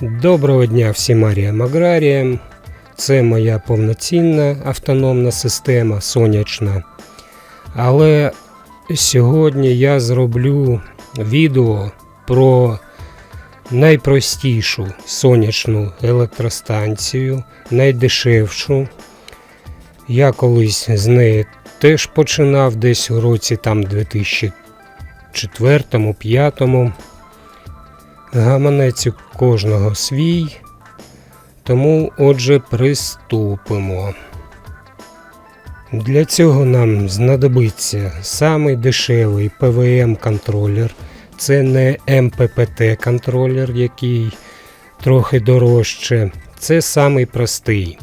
Доброго дня всім аріям аграріям. Це моя повноцінна автономна система сонячна. Але сьогодні я зроблю відео про найпростішу сонячну електростанцію, найдешевшу. Я колись з неї теж починав десь у році там 2004-2005. Гаманець у кожного свій. Тому, отже, приступимо. Для цього нам знадобиться самий дешевий PWM-контролер. Це не МППТ-контролер, який трохи дорожче. Це самий простий.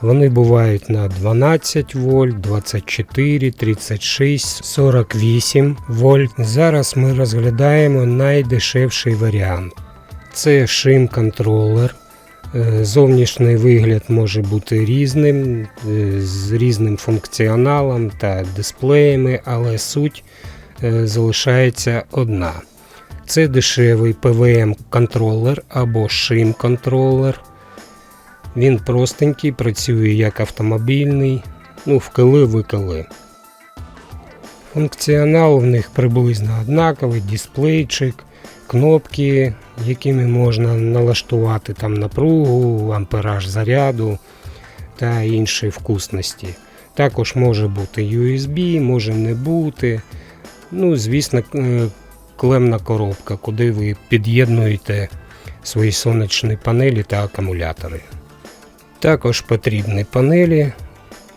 Вони бувають на 12 вольт, 24, 36, 48 вольт. Зараз ми розглядаємо найдешевший варіант. Це шим-контролер. Е, Зовнішній вигляд може бути різним, е, з різним функціоналом та дисплеями, але суть е, залишається одна. Це дешевий PWM-контролер або шим-контролер. Він простенький, працює як автомобільний, ну, вкили викили. Функціонал в них приблизно однаковий, дисплейчик, кнопки, якими можна налаштувати там напругу, ампераж заряду та інші вкусності. Також може бути USB, може не бути. Ну, звісно, е, клемна коробка, куди ви під'єднуєте свої сонячні панелі та акумулятори. Також потрібні панелі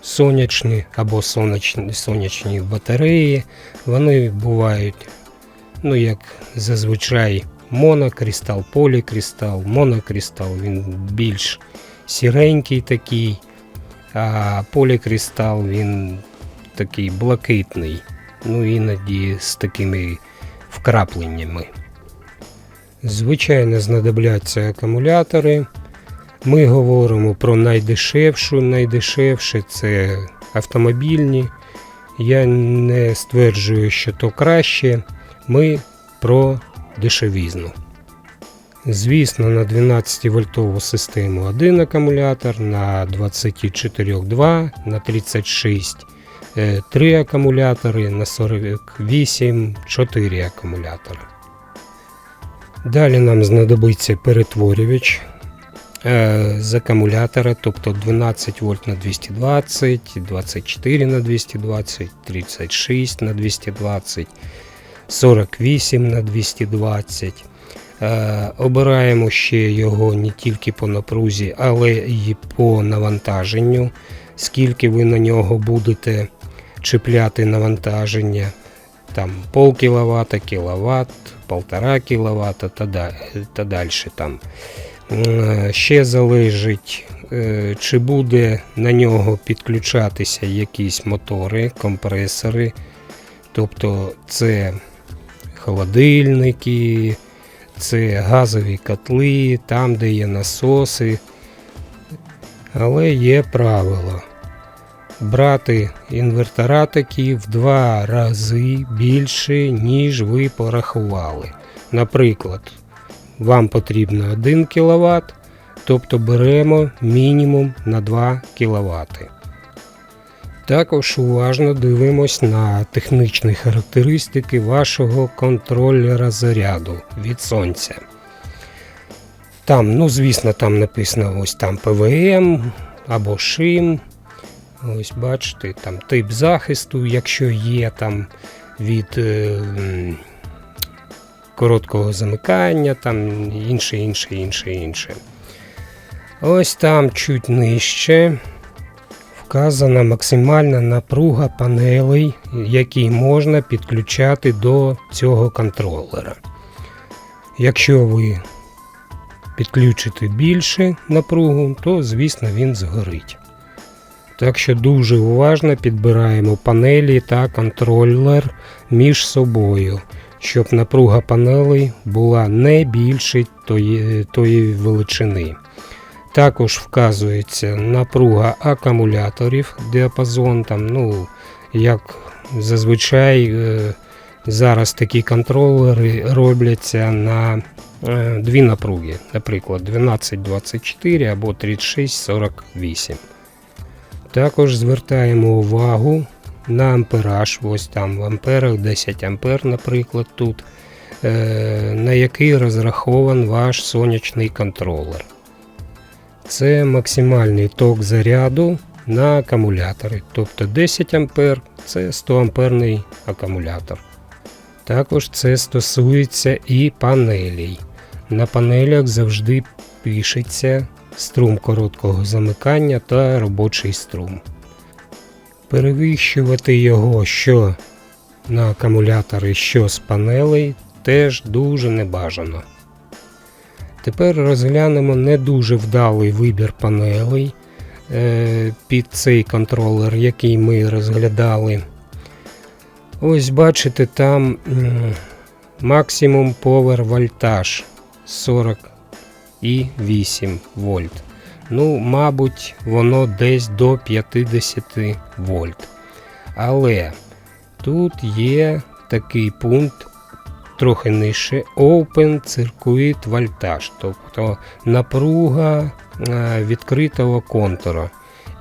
сонячні або сонячні, сонячні батареї. Вони бувають, ну як зазвичай, монокристал, полікристал. Монокристал він більш сіренький такий, а полікристал він такий блакитний, ну іноді з такими вкрапленнями. Звичайно, знадобляться акумулятори. Ми говоримо про найдешевшу. Найдешевше це автомобільні. Я не стверджую, що то краще. Ми про дешевізну. Звісно, на 12 вольтову систему один акумулятор, на 24 2, на 36 3 акумулятори, на 48 4 акумулятори. Далі нам знадобиться перетворювач е, з акумулятора, тобто 12 вольт на 220, 24 на 220, 36 на 220, 48 на 220. Е, Обираємо ще його не тільки по напрузі, але й по навантаженню, скільки ви на нього будете чіпляти навантаження. Там пол кіловата, кіловат, полтора кіловата та, далі. Е, Ще залежить, е, чи буде на нього підключатися якісь мотори, компресори. Тобто це холодильники, це газові котли, там, де є насоси. Але є правило. Брати інвертора такі в два рази більше, ніж ви порахували. Наприклад, вам потрібно 1 кВт, тобто беремо мінімум на 2 кВт. Також уважно дивимось на технічні характеристики вашого контролера заряду від сонця. Там, ну звісно, там написано ось там ПВМ або ШИМ. Ось бачите, там тип захисту, якщо є там від е, короткого замикання, там інше, інше, інше, інше. Ось там чуть нижче вказана максимальна напруга панелей, які можна підключати до цього контролера. Якщо ви підключите більше напругу, то звісно він згорить. Так що дуже уважно підбираємо панелі та контролер між собою, щоб напруга панелей була не більше тої, величини. Також вказується напруга акумуляторів, діапазон, там, ну, як зазвичай е, зараз такі контролери робляться на е, дві напруги, наприклад, 1224 або 3648. Також звертаємо увагу на ампераж, ось там в амперах 10 ампер, наприклад, тут, е, на який розрахован ваш сонячний контролер. Це максимальний ток заряду на акумулятори. Тобто 10 ампер це 100 амперний акумулятор. Також це стосується і панелей. На панелях завжди пишеться струм короткого замикання та робочий струм. Перевищувати його що на акумулятори, що з панелей теж дуже небажано. Тепер розглянемо не дуже вдалий вибір панелей е, під цей контролер, який ми розглядали. Ось бачите, там максимум повер вольтаж 48 вольт. Ну, мабуть, воно десь до 50 вольт. Але тут є такий пункт трохи нижче Open Circuit Voltage, тобто напруга е, відкритого контура.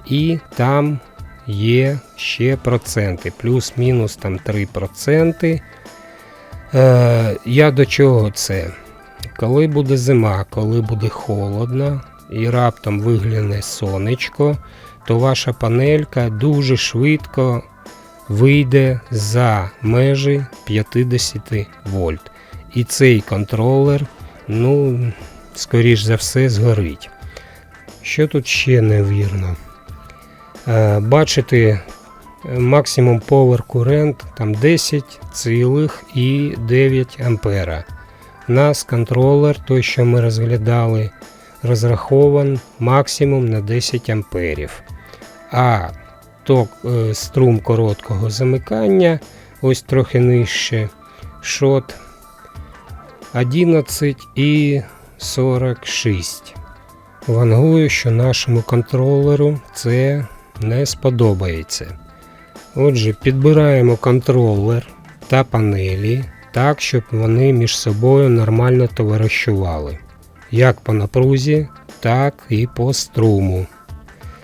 І там є ще проценти, плюс-мінус там 3%. Е, я до чого це? Коли буде зима, коли буде холодно і раптом вигляне сонечко, то ваша панелька дуже швидко вийде за межі 50 вольт. І цей контролер, ну, скоріш за все, згорить. Що тут ще невірно? Е, бачите, максимум power current там 10,9 ампера. Нас контролер, той, що ми розглядали, розрахован максимум на 10 амперів. А ток, е, струм короткого замикання, ось трохи нижче, шот 11,46. Вангую, що нашому контролеру це не сподобається. Отже, підбираємо контролер та панелі так, щоб вони між собою нормально товаришували. Як по напрузі, так і по струму.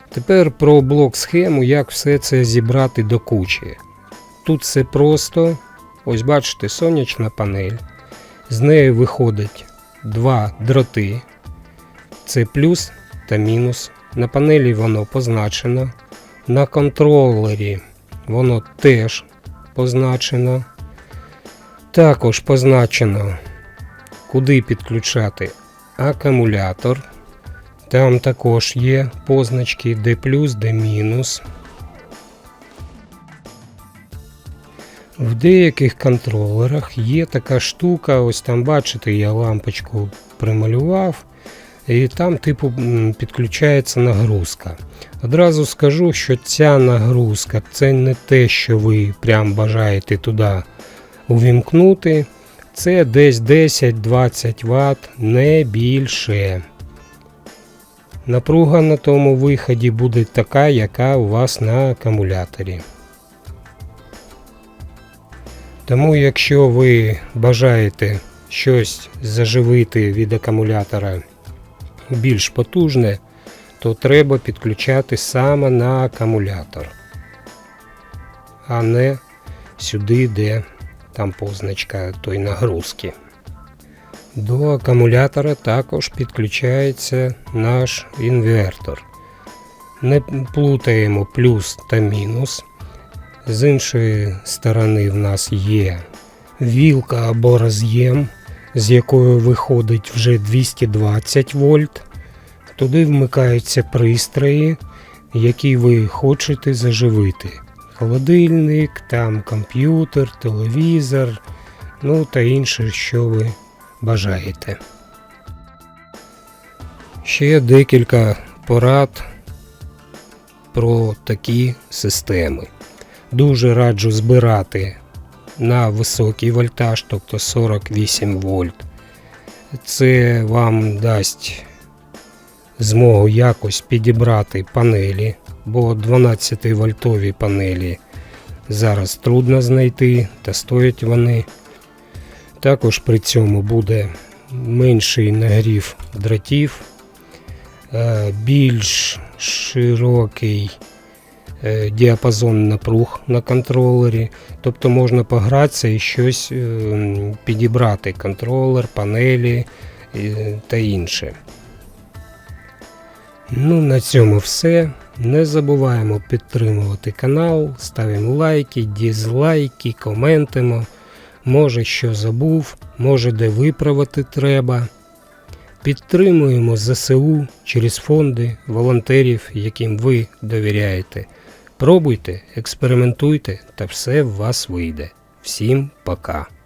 Тепер про блок схему, як все це зібрати до кучі. Тут все просто. Ось бачите, сонячна панель. З неї виходить два дроти. Це плюс та мінус. На панелі воно позначено. На контролері воно теж позначено. Також позначено, куди підключати акумулятор. Там також є позначки D+, D-. В деяких контролерах є така штука, ось там бачите, я лампочку прималював, і там, типу, підключається нагрузка. Одразу скажу, що ця нагрузка це не те, що ви прям бажаєте туди увімкнути. Це десь 10-20 Вт, не більше. Напруга на тому виході буде така, яка у вас на акумуляторі. Тому, якщо ви бажаєте щось заживити від акумулятора більш потужне, то треба підключати саме на акумулятор, а не сюди, де там позначка той нагрузки. До акумулятора також підключається наш інвертор. Не плутаємо плюс та мінус. З іншої сторони в нас є вілка або роз'єм, з якою виходить вже 220 вольт. Туди вмикаються пристрої, які ви хочете заживити. Холодильник, там комп'ютер, телевізор, ну та інше, що ви бажаєте. Ще декілька порад про такі системи. Дуже раджу збирати на високий вольтаж, тобто 48 вольт. Це вам дасть змогу якось підібрати панелі, бо 12 вольтові панелі зараз трудно знайти та стоять вони. Також при цьому буде менший нагрів дротів, е, більш широкий е, діапазон напруг на контролері. Тобто можна погратися і щось е, підібрати, контролер, панелі е, та інше. Ну, на цьому все. Не забуваємо підтримувати канал, ставимо лайки, дізлайки, коментимо. Може, що забув, може, де виправити треба. Підтримуємо ЗСУ через фонди волонтерів, яким ви довіряєте. Пробуйте, експериментуйте, та все в вас вийде. Всім пока!